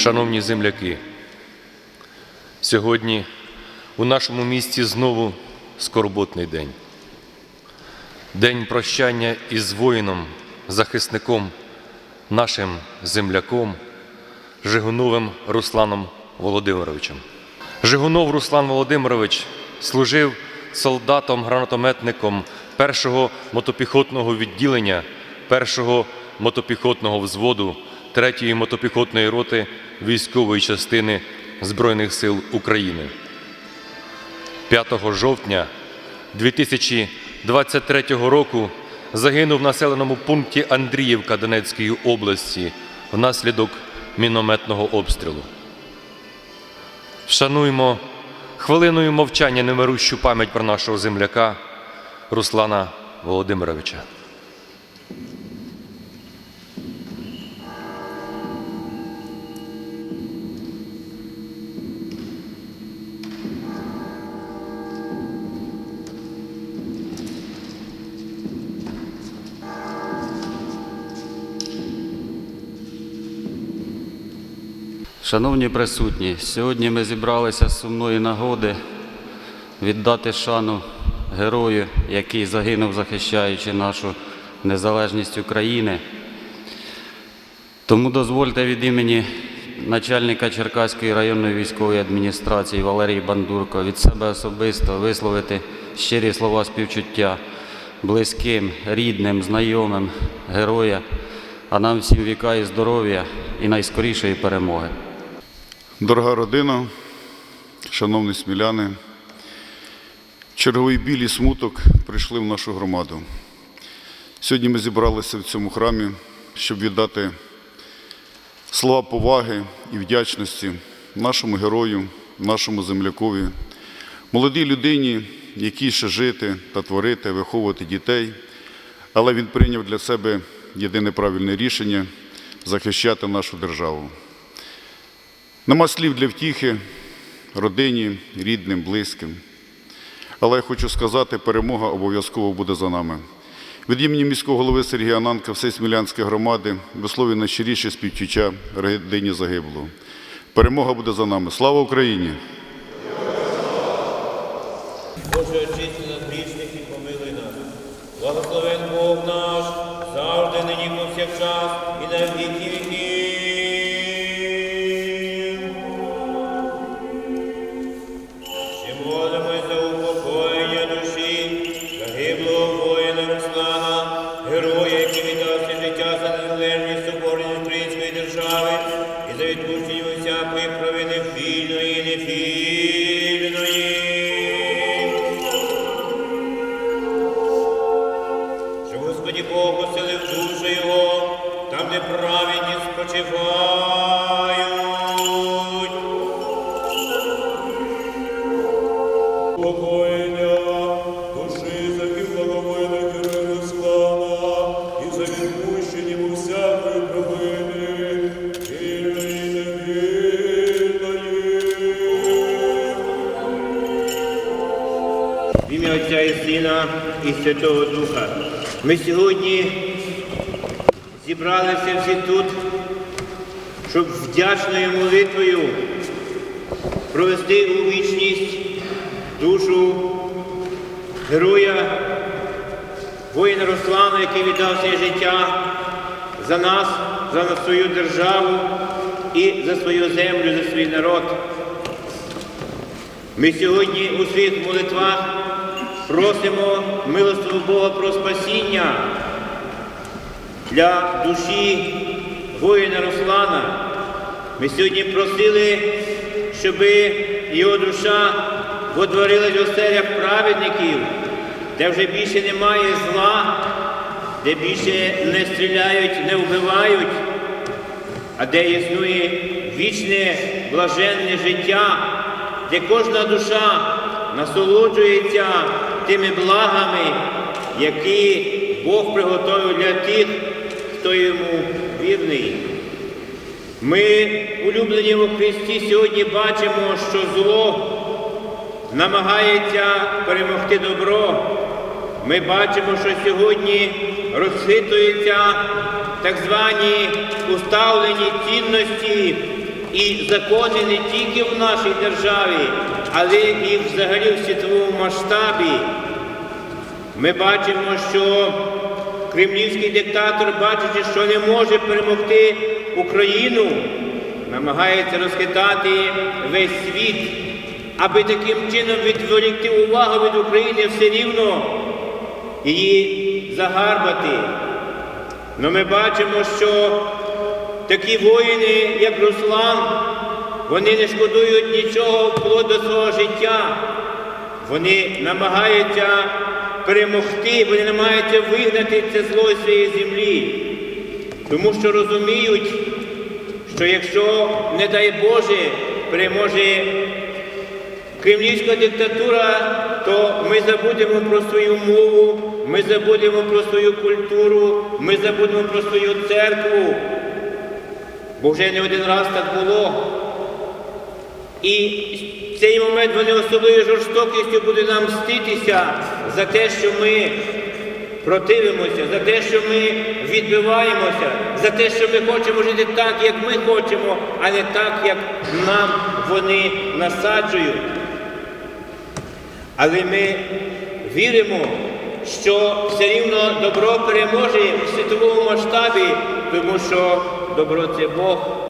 Шановні земляки, сьогодні у нашому місті знову скорботний день. День прощання із воїном, захисником, нашим земляком, Жигуновим Русланом Володимировичем. Жигунов Руслан Володимирович служив солдатом-гранатометником першого мотопіхотного відділення, першого мотопіхотного взводу, третьої мотопіхотної роти військової частини Збройних сил України. 5 жовтня 2023 року загинув в населеному пункті Андріївка Донецької області внаслідок мінометного обстрілу. Вшануймо хвилиною мовчання немирущу пам'ять про нашого земляка Руслана Володимировича. Шановні присутні, сьогодні ми зібралися з сумної нагоди віддати шану герою, який загинув, захищаючи нашу незалежність України. Тому дозвольте від імені начальника Черкаської районної військової адміністрації Валерії Бандурко від себе особисто висловити щирі слова співчуття близьким, рідним, знайомим героя, а нам всім віка і здоров'я і найскорішої перемоги. Дорога родина, шановні сміляни, черговий біль і смуток прийшли в нашу громаду. Сьогодні ми зібралися в цьому храмі, щоб віддати слова поваги і вдячності нашому герою, нашому землякові, молодій людині, якій ще жити та творити, виховувати дітей, але він прийняв для себе єдине правильне рішення захищати нашу державу. Нема слів для втіхи родині, рідним, близьким. Але я хочу сказати, перемога обов'язково буде за нами. Від імені міського голови Сергія Ананка, всей Смілянської громади, висловлюю найщиріше співчуття родині загиблого. Перемога буде за нами. Слава Україні! Боже, нас грішних і помилуй нас. Благословен Бог наш, завжди нині повсякчас і на праведні спочивають. Покоєння душі загиблого воїна Героя Руслана і за відпущенням усякої провини, вільної невільної. В ім'я Отця і Сина і Святого Духа. Ми сьогодні зібралися всі тут, щоб вдячною молитвою провести у вічність душу героя, воїна Руслана, який віддав своє життя за нас, за свою державу і за свою землю, за свій народ. Ми сьогодні у своїх молитвах просимо милостивого Бога про спасіння для душі воїна Руслана. Ми сьогодні просили, щоб його душа водворилась в оселях праведників, де вже більше немає зла, де більше не стріляють, не вбивають, а де існує вічне блаженне життя, де кожна душа насолоджується тими благами, які Бог приготовив для тих, хто йому вірний. Ми, улюблені у Христі, сьогодні бачимо, що зло намагається перемогти добро. Ми бачимо, що сьогодні розхитуються так звані уставлені цінності і закони не тільки в нашій державі, але і взагалі в світовому масштабі. Ми бачимо, що кремлівський диктатор, бачачи, що не може перемогти Україну, намагається розхитати весь світ, аби таким чином відволікти увагу від України все рівно її загарбати. Но ми бачимо, що такі воїни, як Руслан, вони не шкодують нічого вплоть до свого життя. Вони намагаються перемогти, вони намагаються вигнати це зло з цієї землі, тому що розуміють, що якщо, не дай Боже, переможе кремлівська диктатура, то ми забудемо про свою мову, ми забудемо про свою культуру, ми забудемо про свою церкву. Бо вже не один раз так було. І в цей момент вони особливою жорстокістю будуть нам мститися за те, що ми противимося, за те, що ми відбиваємося, за те, що ми хочемо жити так, як ми хочемо, а не так, як нам вони насаджують. Але ми віримо, що все рівно добро переможе в світовому масштабі, тому що добро це Бог,